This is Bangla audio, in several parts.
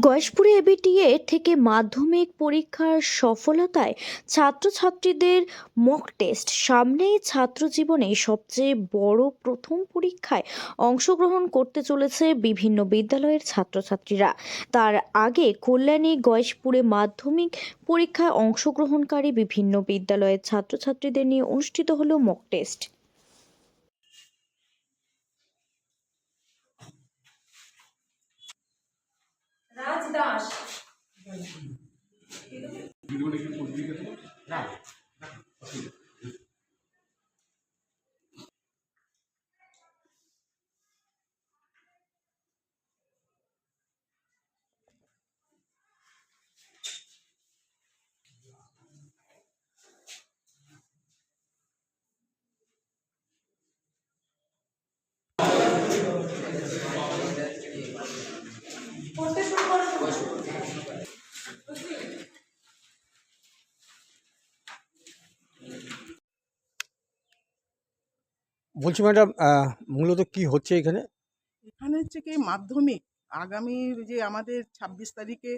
গয়েশপুরে এবিটিএ থেকে মাধ্যমিক পরীক্ষার সফলতায় ছাত্রছাত্রীদের মক টেস্ট সামনেই ছাত্র জীবনে সবচেয়ে বড় প্রথম পরীক্ষায় অংশগ্রহণ করতে চলেছে বিভিন্ন বিদ্যালয়ের ছাত্রছাত্রীরা। তার আগে কল্যাণী গয়েশপুরে মাধ্যমিক পরীক্ষায় অংশগ্রহণকারী বিভিন্ন বিদ্যালয়ের ছাত্রছাত্রীদের নিয়ে অনুষ্ঠিত হলো মক টেস্ট রাজ দাস বলছি ম্যাডাম মূলত কি হচ্ছে এখানে? এখানে হচ্ছে কি মাধ্যমিক, আগামী যে আমাদের ছাব্বিশ তারিখে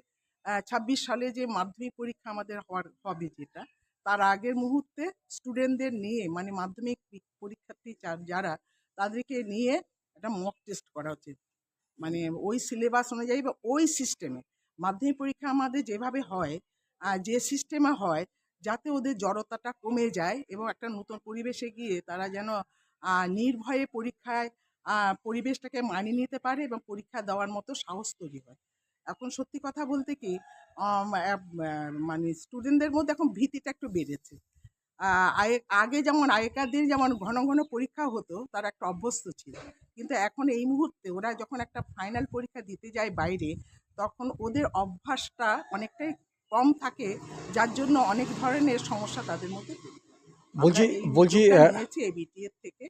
ছাব্বিশ সালে যে মাধ্যমিক পরীক্ষা আমাদের হওয়ার, হবে যেটা, তার আগের মুহূর্তে স্টুডেন্টদের নিয়ে মানে মাধ্যমিক পরীক্ষার্থী যারা, তাদেরকে নিয়ে একটা মক টেস্ট করা হচ্ছে। মানে ওই সিলেবাস অনুযায়ী বা ওই সিস্টেমে মাধ্যমিক পরীক্ষা আমাদের যেভাবে হয় যে সিস্টেমে হয়, যাতে ওদের জড়তাটা কমে যায় এবং একটা নতুন পরিবেশে গিয়ে তারা যেন নির্ভয়ে পরীক্ষায় পরিবেশটাকে মানিয়ে নিতে পারে এবং পরীক্ষা দেওয়ার মতো সাহস তৈরি হয়। এখন সত্যি কথা বলতে কি মানে স্টুডেন্টদের মধ্যে এখন ভীতিটা একটু বেড়েছে। আগে- যেমন আগেকার দিন যেমন ঘন ঘন পরীক্ষা হতো, তারা একটা অভ্যস্ত ছিল। কিন্তু এখন এই মুহূর্তে ওরা যখন একটা ফাইনাল পরীক্ষা দিতে যায় বাইরে, তখন ওদের অভ্যাসটা অনেকটাই কম থাকে, যার জন্য অনেক ধরনের সমস্যা তাদের মধ্যে বলছি বলছি নিয়েছি এবিটিএর থেকে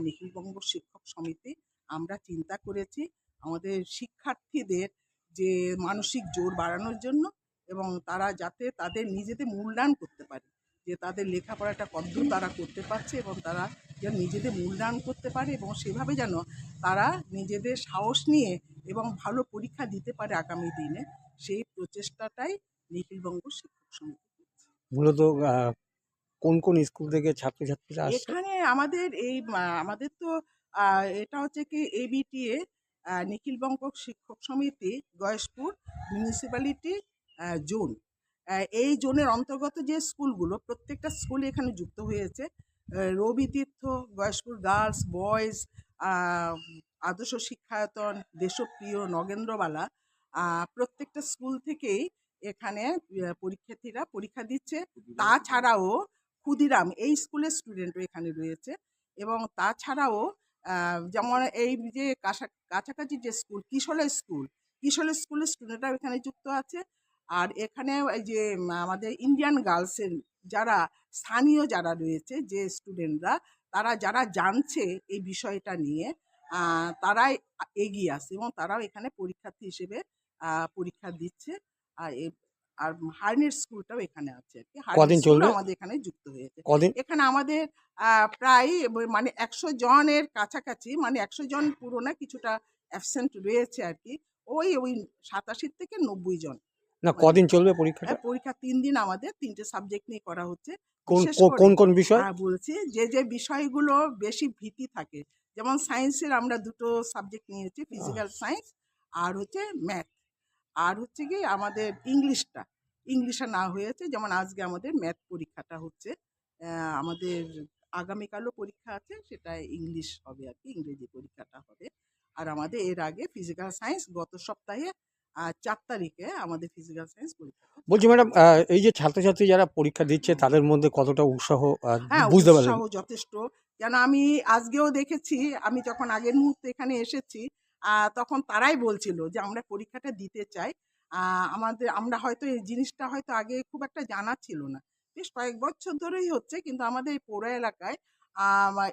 নিখিলবঙ্গ শিক্ষক সমিতি। আমরা চিন্তা করেছি আমাদের শিক্ষার্থীদের যে মানসিক জোর বাড়ানোর জন্য এবং তারা যাতে তাদের নিজেদের মূল্যায়ন করতে পারে যে তাদের লেখাপড়াটা কতদূর তারা করতে পারছে এবং তারা যেন নিজেদের মূল্যায়ন করতে পারে এবং সেভাবে যেন তারা নিজেদের সাহস নিয়ে এবং ভালো পরীক্ষা দিতে পারে আগামী দিনে সেই প্রচেষ্টাটাই নিখিলবঙ্গ শিক্ষক সমিতি মূলত কোন কোন স্কুল থেকে ছাত্রছাত্রীরা আসছে? এখানে আমাদের এই আমাদের তো এটা হচ্ছে কি এবিটিএ নিখিলবঙ্গ শিক্ষক সমিতি গয়েশপুর মিউনিসিপ্যালিটি জোন। এই জোনের অন্তর্গত যে স্কুলগুলো প্রত্যেকটা স্কুল এখানে যুক্ত হয়েছে। রবি তীর্থ গয়েশপুর গার্লস বয়েজ আদর্শ শিক্ষায়তন দেশপ্রিয় নগেন্দ্রবালা প্রত্যেকটা স্কুল থেকেই এখানে পরীক্ষার্থীরা পরীক্ষা দিচ্ছে। তাছাড়াও ক্ষুদিরাম এই স্কুলের স্টুডেন্টও এখানে রয়েছে এবং তাছাড়াও যেমন এই যে কাছা- কাছাকাছি যে স্কুল কিশোলা স্কুল কিশোলা স্কুলের স্টুডেন্টরাও এখানে যুক্ত আছে। আর এখানে এই যে আমাদের ইন্ডিয়ান গার্লসের যারা, স্থানীয় যারা রয়েছে যে স্টুডেন্টরা তারা যারা জানছে এই বিষয়টা নিয়ে তারাই এগিয়ে আসছে এবং তারাও এখানে পরীক্ষার্থী হিসেবে পরীক্ষা দিচ্ছে। আর আর হার্নের স্কুলটাও এখানে আছে আর কি হার্নের কদিন চলবে? আমাদের এখানে যুক্ত হয়েছে। এখানে আমাদের প্রায় মানে একশো জনের কাছাকাছি মানে একশো জন পুরো না কিছুটা অ্যাবসেন্ট রয়েছে আর কি ওই ওই সাতাশি থেকে নব্বই জন না কদিন চলবে পরীক্ষাটা? হ্যাঁ, পরীক্ষা তিন দিন আমাদের তিনটে সাবজেক্ট নিয়ে করা হচ্ছে। কোন কোন বিষয়? বলছি যে যে বিষয়গুলো বেশি ভীতি থাকে যেমন সায়েন্সের আমরা দুটো সাবজেক্ট নিয়েছি ফিজিক্যাল সায়েন্স আর হচ্ছে ম্যাথ আর হচ্ছে কি আমাদের ইংলিশটা ইংলিশে না হয়েছে। যেমন আজকে আমাদের ম্যাথ পরীক্ষাটা হচ্ছে আমাদের আগামীকালও পরীক্ষা আছে সেটা ইংলিশ হবে আর কি ইংরেজি পরীক্ষাটা হবে। আর আমাদের এর আগে ফিজিক্যাল সায়েন্স গত সপ্তাহে চার তারিখে আমাদের ফিজিক্যাল সায়েন্স পরীক্ষা বলছি ম্যাডাম এই যে ছাত্রছাত্রী যারা পরীক্ষা দিচ্ছে তাদের মধ্যে কতটা উৎসাহ হ্যাঁ বুঝতে উৎসাহ যথেষ্ট। কেন আমি আজকেও দেখেছি আমি যখন আগের মুহূর্তে এখানে এসেছি তখন তারাই বলছিল যে আমরা পরীক্ষাটা দিতে চাই। আমাদের আমরা হয়তো এই জিনিসটা হয়তো আগে খুব একটা জানা ছিল না। বেশ কয়েক বছর ধরেই হচ্ছে কিন্তু আমাদের এই পৌর এলাকায়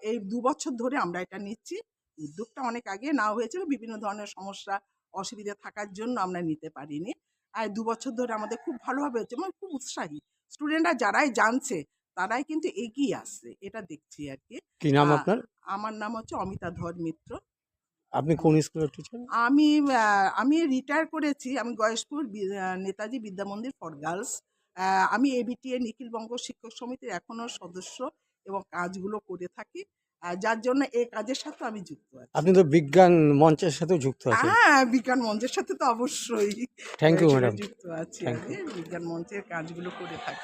এই দু বছর ধরে আমরা এটা নিচ্ছি। উদ্যোগটা অনেক আগে নেওয়া হয়েছিল। বিভিন্ন ধরনের সমস্যা অসুবিধা থাকার জন্য আমরা নিতে পারিনি। আর দু বছর ধরে আমাদের খুব ভালোভাবে হচ্ছে মানে খুব উৎসাহী। স্টুডেন্টরা যারাই জানছে তারাই কিন্তু এগিয়ে আসছে। এটা দেখছি আর কি। কি নাম আপনার? আমার নাম হচ্ছে অমিতা ধর মিত্র। আপনি কোন স্কুলের টিচার আমি আমি রিটায়ার করেছি। আমি গয়েশপুর নেতাজি বিদ্যামন্দির ফর গার্লস আমি এবিটিএ নিখিল বঙ্গ শিক্ষক সমিতির এখনও সদস্য এবং কাজগুলো করে থাকি। যার জন্য এই কাজের সাথে আমি যুক্ত আছি। আপনি তো বিজ্ঞান মঞ্চের সাথে যুক্ত আছেন। হ্যাঁ বিজ্ঞান মঞ্চের সাথে তো অবশ্যই। থ্যাংক ইউ ম্যাডাম যুক্ত আছি বিজ্ঞান মঞ্চের কাজগুলো করে থাকি।